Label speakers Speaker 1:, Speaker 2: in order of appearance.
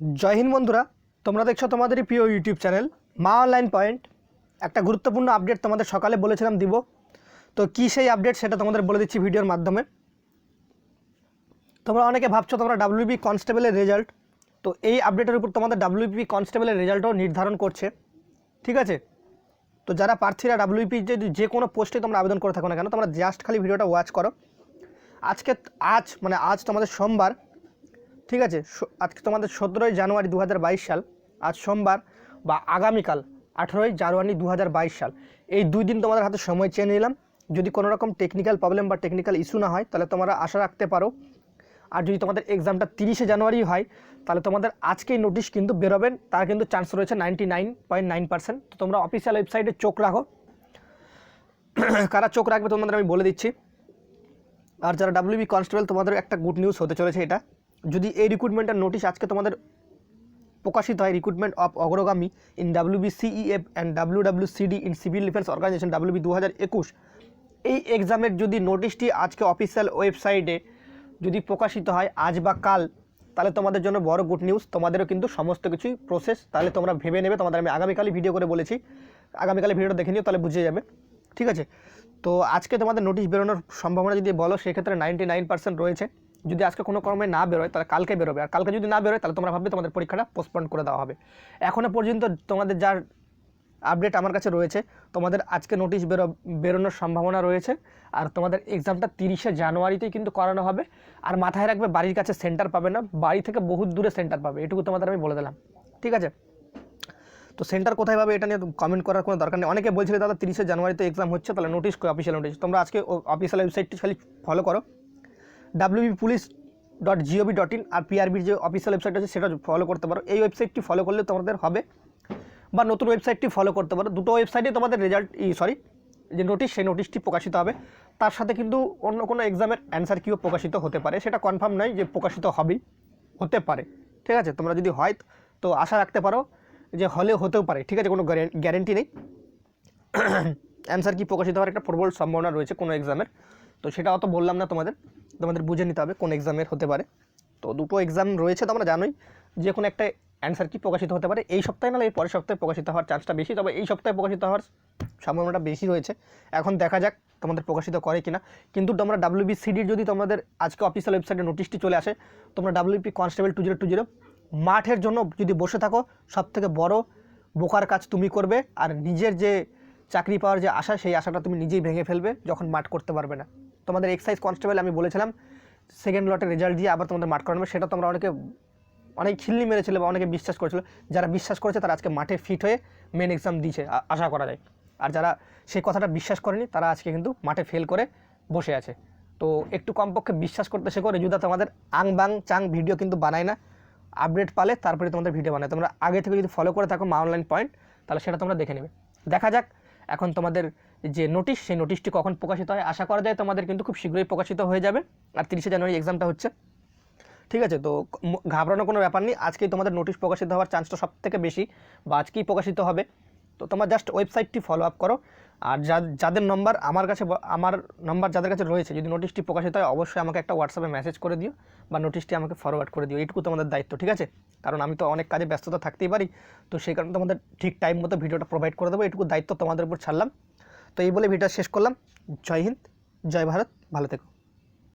Speaker 1: জয় হিন্দ বন্ধুরা, তোমরা দেখছ তোমাদেরই প্রিয় YouTube channel Maa online point একটা গুরুত্বপূর্ণ আপডেট তোমাদের সকালে বলেছিলাম দিব। তো কী সেই আপডেট সেটা তোমাদের বলে দিচ্ছি ভিডিওর মাধ্যমে। তোমরা অনেকে ভাবছ তোমরা ডাব্লিউবি কনস্টেবলের রেজাল্ট তো এই আপডেটের উপর তোমাদের ডাব্লিউবি কনস্টেবলের রেজাল্টও নির্ধারণ করছে। ঠিক আছে? তো যারা প্রার্থীরা ডাব্লিউপি যদি যে কোনো পোস্টে তোমরা আবেদন করে থাকো না কেন, তোমরা জাস্ট খালি ভিডিওটা ওয়াচ করো। আজকে, আজ মানে আজ তোমাদের সোমবার ঠিক আছে আজকে তোমাদের সতেরোই জানুয়ারি দু হাজার বাইশ সাল, আজ সোমবার বা আগামীকাল আঠেরোই জানুয়ারি দু হাজার বাইশ সাল। এই দুই দিন তোমাদের হাতে সময় চেয়ে নিলাম। যদি কোনো রকম টেকনিক্যাল প্রবলেম বা টেকনিক্যাল ইস্যু না হয়, তাহলে তোমরা আশা রাখতে পারো। আর যদি তোমাদের এক্সামটা তিরিশে জানুয়ারি হয়, তাহলে তোমাদের আজকেই নোটিশ কিন্তু বেরোবেন তার কিন্তু চান্স রয়েছে ninety nine point nine percent তো তোমরা অফিসিয়াল ওয়েবসাইটে চোখ রাখো। কারা চোখ রাখবে তোমাদের আমি বলে দিচ্ছি। আর যারা ডাব্লিউবি কনস্টেবল তোমাদের একটা গুড নিউজ হতে চলেছে এটা। যদি এই রিক্রুটমেন্টের নোটিশ আজকে তোমাদের প্রকাশিত হয় recruitment of Agragami in WB CEF and W W CD in civil defence organisation WB দু হাজার একুশ, এই এক্সামের যদি নোটিশটি আজকে অফিসিয়াল ওয়েবসাইটে যদি প্রকাশিত হয় আজ বা কাল, তাহলে তোমাদের জন্য বড় গুড নিউজ তোমাদেরও কিন্তু সমস্ত কিছুই প্রসেস তাহলে তোমরা ভেবে নেবে, তোমাদের আমি আগামীকালই ভিডিও করে বলেছি। আগামীকালে ভিডিওটা দেখে নিও, তাহলে বুঝে যাবে। ঠিক আছে? তো আজকে তোমাদের নোটিশ বেরোনোর সম্ভাবনা যদি বলো, সেক্ষেত্রে নাইনটি নাইন পার্সেন্ট রয়েছে। যদি আজকে কোনো কর্মে না বেরোয়, তাহলে কালকে বেরোবে। আর কালকে যদি না বেরোয়, তাহলে তোমরা ভাববে তোমাদের পরীক্ষাটা পোস্টপন করে দেওয়া হবে। এখনও পর্যন্ত তোমাদের যার আপডেট আমার কাছে রয়েছে, তোমাদের আজকে নোটিশ বেরো, বেরোনোর সম্ভাবনা রয়েছে। আর তোমাদের এক্সামটা তিরিশে জানুয়ারিতেই কিন্তু করানো হবে। আর মাথায় রাখবে, বাড়ির কাছে সেন্টার পাবে না। বাড়ি থেকে বহুত দূরে সেন্টার পাবে, এটুকু তোমাদের আমি বলে দিলাম। ঠিক আছে? তো সেন্টার কোথায় পাবে এটা নিয়ে কমেন্ট করার কোনো দরকার নেই। অনেকে বলছিলে, দাদা, তিরিশে জানুয়ারিতে এক্সাম হচ্ছে, তাহলে নোটিশ অফিসিয়াল নোটিশ তোমরা আজকে অফিসিয়াল ওয়েবসাইটটি খালি ফলো করো। WB police dot GOV dot in আর পিআরবির যে অফিসিয়াল ওয়েবসাইট আছে, সেটা ফলো করতে পারো। এই ওয়েবসাইটটি ফলো করলে তোমাদের হবে বা নতুন ওয়েবসাইটটি ফলো করতে পারো। দুটো ওয়েবসাইটে তোমাদের রেজাল্ট সরি যে নোটিশ সেই নোটিশটি প্রকাশিত হবে। তার সাথে কিন্তু অন্য কোনো এক্সামের অ্যান্সার কিও প্রকাশিত হতে পারে। সেটা কনফার্ম নয় যে প্রকাশিত হবেই, হতে পারে। ঠিক আছে? তোমরা যদি হয়, তো আশা রাখতে পারো যে হলে হতেও পারে। ঠিক আছে? কোনো গ্যারেন্টি নেই। অ্যান্সার কি প্রকাশিত হওয়ার একটা প্রবল সম্ভাবনা রয়েছে কোনো এক্সামের তো সেটা অত বললাম না তোমাদের। তোমাদের বুঝে নিতে হবে কোন এক্সামের হতে পারে। তো দুটো এক্সাম রয়েছে তোমরা জানোই, যে কোনো একটা অ্যান্সার কি প্রকাশিত হতে পারে। এই সপ্তাহে নাহলে এই পরের সপ্তাহে প্রকাশিত হওয়ার চান্সটা বেশি, তবে এই সপ্তাহে প্রকাশিত হওয়ার সম্ভাবনাটা বেশি রয়েছে। এখন দেখা যাক তোমাদের প্রকাশিত করে কিনা। কিন্তু তোমরা ডাব্লিউবি সিডির যদি তোমাদের আজকে অফিসিয়াল ওয়েবসাইটে নোটিশটি চলে আসে, তোমরা WP constable two zero two zero মাঠের জন্য যদি বসে থাকো সব থেকে বড় বোকার কাজ তুমি করবে। আর নিজের যে চাকরি পাওয়ার যে আশা, সেই আশাটা তুমি নিজেই ভেঙে ফেলবে, যখন মাঠ করতে পারবে না। তোমাদের এক্সাইজ কনস্টেবল আমি বলেছিলাম সেকেন্ড লটের রেজাল্ট দিয়ে আবার তোমাদের মাঠ করানো সেটা তোমরা অনেকে, অনেক খিল্লি মেরেছিল বা অনেকে বিশ্বাস করেছিল। যারা বিশ্বাস করেছে তারা আজকে মাঠে ফিট হয়ে মেন এক্সাম দিয়েছে আশা করা যায়। আর যারা সেই কথাটা বিশ্বাস করেনি, তারা আজকে কিন্তু মাঠে ফেল করে বসে আছে। তো একটু কমপক্ষে বিশ্বাস করতে শেখো, রেজুদা তোমাদের আং বাং চাং ভিডিও কিন্তু বানায় না। আপডেট পালে তারপরে তোমাদের ভিডিও বানায়। তোমরা আগে থেকে যদি ফলো করে থাকো মা অনলাইন পয়েন্ট তাহলে সেটা তোমরা দেখে নেবে। দেখা যাক এখন তোমাদের যে নোটিশ সেই নোটিশটি কখন প্রকাশিত হয় আশা করা যায় তোমাদের কিন্তু খুব শীঘ্রই প্রকাশিত হয়ে যাবে। আর তিরিশে জানুয়ারি এক্সামটা হচ্ছে। ঠিক আছে, তো ঘাবড়ানোর কোনো ব্যাপার নেই। আজকেই তোমাদের নোটিশ প্রকাশিত হওয়ার চান্সটা সব থেকে বেশি, বা আজকেই প্রকাশিত হবে। তো তোমার জাস্ট ওয়েবসাইটটি ফলো আপ করো। আর যাদের নম্বর আমার কাছে আমার নম্বর যাদের কাছে রয়েছে, যদি নোটিশটি প্রকাশিত হয়, অবশ্যই আমাকে একটা হোয়াটসঅ্যাপে মেসেজ করে দিও বা নোটিশটি আমাকে ফরওয়ার্ড করে দিও। এইটুকু তোমাদের দায়িত্ব, ঠিক আছে? কারণ আমি তো অনেক কাজে ব্যস্ততা থাকতেই পারি, তো সেই কারণে তোমাদের ঠিক টাইম মতো ভিডিওটা প্রোভাইড করে দেবো। এইটুকু দায়িত্ব তোমাদের উপর ছাড়লাম। তো এই বলে ভিডিও শেষ করলাম। জয় হিন্দ, জয় ভারত, ভালো থেকো।